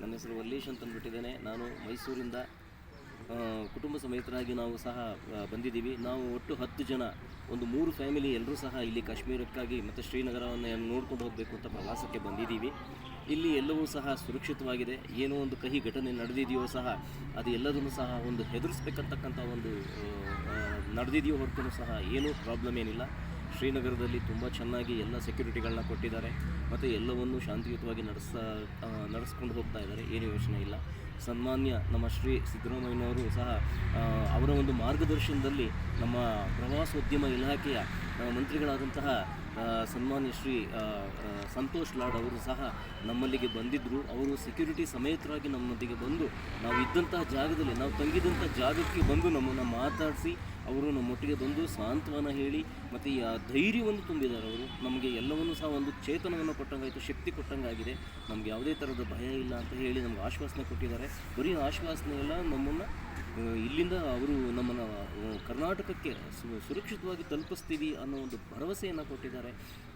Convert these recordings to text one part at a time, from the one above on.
ನನ್ನ ಹೆಸರು ವಲ್ಲೇಶ್ ಅಂತ ಅಂದ್ಬಿಟ್ಟಿದ್ದೇನೆ. ನಾನು ಮೈಸೂರಿಂದ ಕುಟುಂಬ ಸಮೇತರಾಗಿ ನಾವು ಸಹ ಬಂದಿದ್ದೀವಿ. ನಾವು ಒಟ್ಟು ಹತ್ತು ಜನ, ಒಂದು ಮೂರು ಫ್ಯಾಮಿಲಿ ಎಲ್ಲರೂ ಸಹ ಇಲ್ಲಿ ಕಾಶ್ಮೀರಕ್ಕಾಗಿ ಮತ್ತು ಶ್ರೀನಗರವನ್ನು ನೋಡ್ಕೊಂಡು ಹೋಗಬೇಕು ಅಂತ ಪ್ರವಾಸಕ್ಕೆ ಬಂದಿದ್ದೀವಿ. ಇಲ್ಲಿ ಎಲ್ಲವೂ ಸಹ ಸುರಕ್ಷಿತವಾಗಿದೆ. ಏನೋ ಒಂದು ಕಹಿ ಘಟನೆ ನಡೆದಿದೆಯೋ ಸಹ, ಅದು ಎಲ್ಲದನ್ನು ಸಹ ಒಂದು ಹೆದರಿಸ್ಬೇಕಂತಕ್ಕಂಥ ಒಂದು ನಡೆದಿದೆಯೋ ಹೊರತು ಸಹ ಏನೂ ಪ್ರಾಬ್ಲಮ್ ಏನಿಲ್ಲ. ಶ್ರೀನಗರದಲ್ಲಿ ತುಂಬ ಚೆನ್ನಾಗಿ ಎಲ್ಲ ಸೆಕ್ಯೂರಿಟಿಗಳನ್ನ ಕೊಟ್ಟಿದ್ದಾರೆ. ಮತ್ತು ಎಲ್ಲವನ್ನು ಶಾಂತಿಯುತವಾಗಿ ನಡೆಸ ನಡೆಸ್ಕೊಂಡು ಹೋಗ್ತಾ ಇದ್ದಾರೆ. ಏನು ಯೋಚನೆ ಇಲ್ಲ. ಸನ್ಮಾನ್ಯ ನಮ್ಮ ಶ್ರೀ ಸಿದ್ದರಾಮಯ್ಯನವರು ಸಹ ಅವರ ಒಂದು ಮಾರ್ಗದರ್ಶನದಲ್ಲಿ ನಮ್ಮ ಪ್ರವಾಸೋದ್ಯಮ ಇಲಾಖೆಯ ಮಂತ್ರಿಗಳಾದಂತಹ ಸನ್ಮಾನ್ಯ ಶ್ರೀ ಸಂತೋಷ್ ಲಾಡ್ ಅವರು ಸಹ ನಮ್ಮಲ್ಲಿಗೆ ಬಂದಿದ್ದರು ಅವರು ಸೆಕ್ಯೂರಿಟಿ ಸಮೇತರಾಗಿ ನಮ್ಮೊಂದಿಗೆ ಬಂದು ನಾವು ಇದ್ದಂತಹ ಜಾಗದಲ್ಲಿ, ನಾವು ತಂಗಿದಂಥ ಜಾಗಕ್ಕೆ ಬಂದು ನಮ್ಮನ್ನು ಮಾತಾಡಿಸಿ ಅವರು ನಮ್ಮೊಟ್ಟಿಗೆ ಬಂದು ಸಾಂತ್ವನ ಹೇಳಿ ಮತ್ತು ಈ ಆ ಧೈರ್ಯವನ್ನು ತುಂಬಿದ್ದಾರೆ ಅವರು. ನಮಗೆ ಎಲ್ಲವನ್ನೂ ಸಹ ಒಂದು ಚೇತನವನ್ನು ಕೊಟ್ಟಂಗಾಯಿತು, ಶಕ್ತಿ ಕೊಟ್ಟಂಗಾಗಿದೆ. ನಮ್ಗೆ ಯಾವುದೇ ಥರದ ಭಯ ಇಲ್ಲ ಅಂತ ಹೇಳಿ ನಮ್ಗೆ ಆಶ್ವಾಸನೆ ಕೊಟ್ಟಿದ್ದಾರೆ. ಬರೀ ಆಶ್ವಾಸನೆ ಎಲ್ಲ ನಮ್ಮನ್ನು ಇಲ್ಲಿಂದ ಅವರು ನಮ್ಮನ್ನು ಕರ್ನಾಟಕಕ್ಕೆ ಸುರಕ್ಷಿತವಾಗಿ ತಲುಪಿಸ್ತೀವಿ ಅನ್ನೋ ಒಂದು ಭರವಸೆಯನ್ನು ಕೊಟ್ಟಿದ್ದಾರೆ.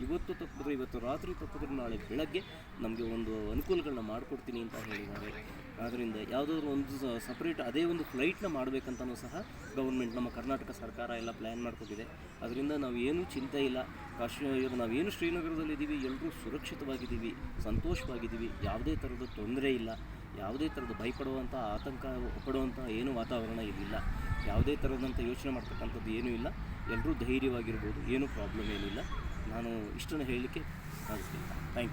ಇವತ್ತು ತಪ್ಪಿದ್ರೆ, ಇವತ್ತು ರಾತ್ರಿ ತಪ್ಪಿದ್ರೆ ನಾಳೆ ಬೆಳಗ್ಗೆ ನಮಗೆ ಒಂದು ಅನುಕೂಲಗಳನ್ನ ಮಾಡಿಕೊಡ್ತೀನಿ ಅಂತ ಹೇಳಿದ್ದಾರೆ. ಆದ್ದರಿಂದ ಯಾವುದಾದ್ರು ಒಂದು ಸಪ್ರೇಟ್ ಅದೇ ಒಂದು ಫ್ಲೈಟ್ನ ಮಾಡಬೇಕಂತನೂ ಸಹ ಗೌರ್ಮೆಂಟ್ ನಮ್ಮ ಕರ್ನಾಟಕ ಸರ್ಕಾರ ಎಲ್ಲ ಪ್ಲ್ಯಾನ್ ಮಾಡಿಕೊಟ್ಟಿದೆ ಅದರಿಂದ ನಾವು ಏನೂ ಚಿಂತೆ ಇಲ್ಲ. ಕಾಶ್ಮೀರ ನಾವೇನು ಶ್ರೀನಗರದಲ್ಲಿದ್ದೀವಿ ಎಲ್ಲರೂ ಸುರಕ್ಷಿತವಾಗಿದ್ದೀವಿ, ಸಂತೋಷವಾಗಿದ್ದೀವಿ. ಯಾವುದೇ ಥರದ ತೊಂದರೆ ಇಲ್ಲ. ಯಾವುದೇ ಥರದ ಭಯಪಡುವಂಥ ಆತಂಕ ಪಡುವಂಥ ಏನು ವಾತಾವರಣ ಇಲ್ಲಿಲ್ಲ. ಯಾವುದೇ ಥರದಂಥ ಯೋಚನೆ ಮಾಡ್ತಕ್ಕಂಥದ್ದು ಏನೂ ಇಲ್ಲ. ಎಲ್ಲರೂ ಧೈರ್ಯವಾಗಿರ್ಬೋದು, ಏನೂ ಪ್ರಾಬ್ಲಮ್ ಏನಿಲ್ಲ. ನಾನು ಇಷ್ಟನ್ನು ಹೇಳಲಿಕ್ಕೆ ಸಾಧಿಸ್ತೀನಿ ಥ್ಯಾಂಕ್ ಯು